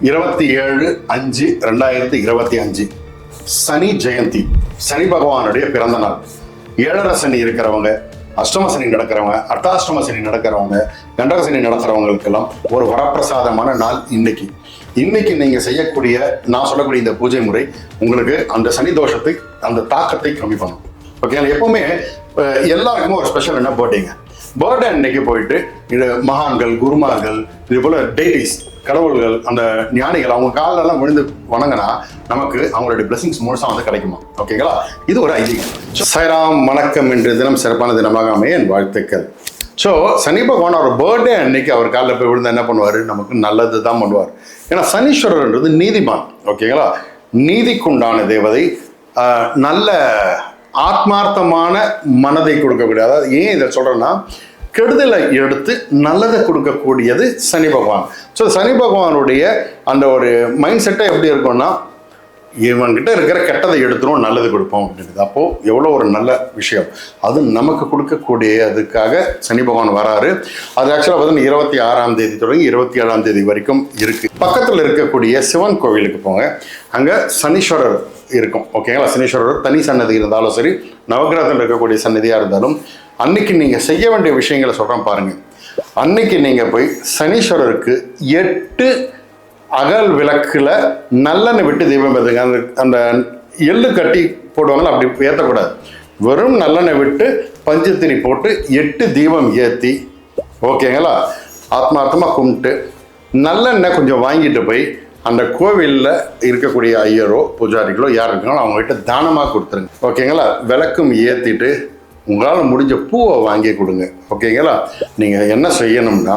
இருபத்தி ஏழு அஞ்சு ரெண்டாயிரத்தி இருபத்தி அஞ்சு. சனி ஜெயந்தி. சனி பகவானுடைய பிறந்த நாள். ஏழரை சனி இருக்கிறவங்க அஷ்டம சனி நடக்கிறவங்க அர்த்தாஷ்டம சனி நடக்கிறவங்க கண்டக சனி நடக்கிறவங்களுக்கெல்லாம் ஒரு வரப்பிரசாதமான நாள் இன்னைக்கு. இன்னைக்கு நீங்க செய்யக்கூடிய நான் சொல்லக்கூடிய இந்த பூஜை முறை உங்களுக்கு அந்த சனி தோஷத்தை அந்த தாக்கத்தை கம்மி பண்ணும். ஓகே எப்பவுமே எல்லாருக்குமே ஒரு ஸ்பெஷல் என்ன பர்த்டேங்க பர்த்டே அன்னைக்கு போயிட்டு இது மகான்கள் குருமார்கள் இது போல டேட்டிஸ் கடவுள்கள் அந்த ஞானிகள் அவங்க காலெல்லாம் விழுந்து வணங்கினா நமக்கு அவங்களுடைய பிளஸிங்ஸ் முழுசாக வந்து கிடைக்குமா? ஓகேங்களா இது ஒரு ஐதீகம். சைராம் வணக்கம் என்று தினம் சிறப்பான தினமாக அமைய என் வாழ்த்துக்கள். ஸோ சனி பகவான் அவர் பர்த்டே அன்னைக்கு அவர் காலில் போய் விழுந்து என்ன பண்ணுவார்? நமக்கு நல்லது தான் பண்ணுவார். ஏன்னா சனீஸ்வரர்ன்றது நீதிமான். ஓகேங்களா நீதிக்குண்டான தேவதை நல்ல ஆத்மார்த்தமான மனதை கொடுக்கக்கூடிய அதாவது ஏன் இதை சொல்கிறேன்னா கெடுதலை எடுத்து நல்லதை கொடுக்கக்கூடியது சனி பகவான். ஸோ சனி பகவானுடைய அந்த ஒரு மைண்ட் செட்டை எப்படி இருக்கும்னா இவன்கிட்ட இருக்கிற கெட்டதை எடுத்துரும் நல்லது கொடுப்போம் அப்படின்றது. அப்போது எவ்வளோ ஒரு நல்ல விஷயம். அது நமக்கு கொடுக்கக்கூடிய அதுக்காக சனி பகவான் வராரு. அது ஆக்சுவலாக பார்த்தீங்கன்னா இருபத்தி ஆறாம் தேதி தொடங்கி இருபத்தி ஏழாம் தேதி வரைக்கும் இருக்குது பக்கத்தில் இருக்கக்கூடிய சிவன் கோவிலுக்கு போங்க. அங்கே சனீஸ்வரர் இருக்கும். ஓகேங்களா சனீஸ்வரர் தனி சன்னதி இருந்தாலும் சரி நவகிரகத்தில் இருக்கக்கூடிய சன்னதியாக இருந்தாலும் அன்னைக்கு நீங்கள் செய்ய வேண்டிய விஷயங்களை சொல்கிறேன் பாருங்கள் அன்னைக்கு நீங்கள் போய் சனீஸ்வரருக்கு எட்டு அகல் விளக்கில் நல்லெண்ணெய் விட்டு தீபம் ஏற்றுங்க அந்த அந்த எள்ளு கட்டி போடுவாங்களா அப்படி ஏற்றக்கூடாது வெறும் நல்லெண்ணெய் விட்டு பஞ்சத்திரி போட்டு எட்டு தீபம் ஏற்றி ஓகேங்களா ஆத்மார்த்தமாக கும்பிட்டு நல்லெண்ணெய் கொஞ்சம் வாங்கிட்டு போய் அந்த கோவிலில் இருக்கக்கூடிய ஐயரோ பூஜாரிகளோ யார் இருக்காங்களோ அவங்ககிட்ட தானமாக கொடுத்துருங்க. ஓகேங்களா? விளக்கும் ஏற்றிட்டு உங்களால் முடிஞ்ச பூவை வாங்கி கொடுங்க. ஓகேங்களா? நீங்கள் என்ன செய்யணும்னா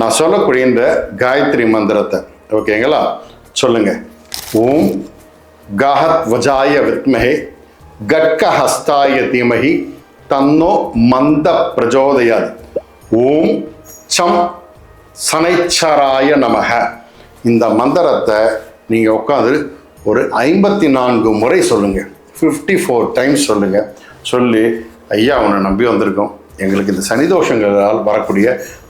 நான் சொல்லக்கூடிய இந்த காயத்ரி மந்திரத்தை ஓகேங்களா? சொல்லுங்க. ஓம் காஹத் வஜாய வித்மஹே கட்க ஹஸ்தாய தீமஹி தன்னோ மந்த பிரஜோதயாது. ஓம் சம் சனைச்சராய நமக இந்த மந்திரத்தை நீங்கள் உட்காந்து ஒரு ஐம்பத்தி நான்கு முறை சொல்லுங்கள் ஃபிஃப்டி ஃபோர் டைம்ஸ் சொல்லுங்கள் சொல்லி ஐயா உன்னை நம்பி வந்திருக்கோம். எங்களுக்கு இந்த சனி தோஷங்களால் வரக்கூடிய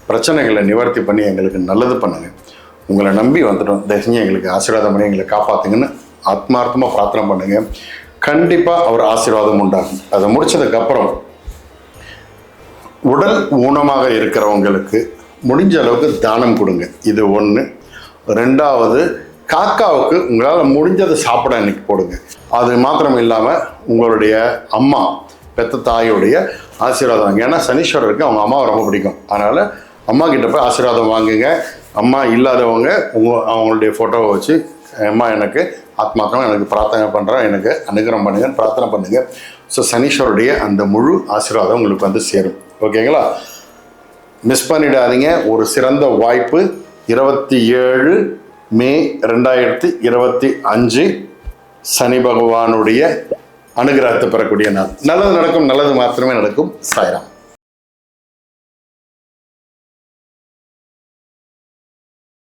பிரச்சனைகளை நிவர்த்தி பண்ணி எங்களுக்கு நல்லது பண்ணுங்கள் உங்களை நம்பி வந்துட்டோம். தயவு எங்களுக்கு ஆசீர்வாதம் பண்ணி எங்களை காப்பாற்றுங்கன்னு ஆத்மார்த்தமாக பிரார்த்தனை பண்ணுங்கள் கண்டிப்பாக அவர் ஆசீர்வாதம் உண்டாகும். அதை முடித்ததுக்கப்புறம் உடல் ஊனமாக இருக்கிறவங்களுக்கு முடிஞ்ச அளவுக்கு தானம் கொடுங்க. இது ஒன்று ரெண்டாவது காக்காவுக்கு உங்களால் முடிஞ்சதை சாப்பிட இன்னைக்கு போடுங்க. அது மாத்திரம் இல்லாமல் உங்களுடைய அம்மா பெத்த தாயுடைய ஆசீர்வாதம் வாங்க. ஏன்னா சனீஸ்வரருக்கு அவங்க அம்மாவை ரொம்ப பிடிக்கும். அதனால் அம்மா கிட்ட போய் ஆசீர்வாதம் வாங்குங்க. அம்மா இல்லாதவங்க உங்கள் அவங்களுடைய ஃபோட்டோவை வச்சு அம்மா எனக்கு ஆத்மாக்கம் எனக்கு பிரார்த்தனை பண்ணுறேன் எனக்கு அனுகிரகம் பண்ணுங்கன்னு பிரார்த்தனை பண்ணுங்க. ஸோ சனீஸ்வருடைய அந்த முழு ஆசீர்வாதம் உங்களுக்கு வந்து சேரும். ஓகேங்களா மிஸ் பண்ணிடாதீங்க. ஒரு சிறந்த வாய்ப்பு. இருபத்தி ஏழு மே ரெண்டாயிரத்தி இருபத்தி அஞ்சு சனி பகவானுடைய அனுகிரகத்தை பெறக்கூடிய நாள். நல்லது நடக்கும் நல்லது மாத்திரமே நடக்கும். சாய்ராம்.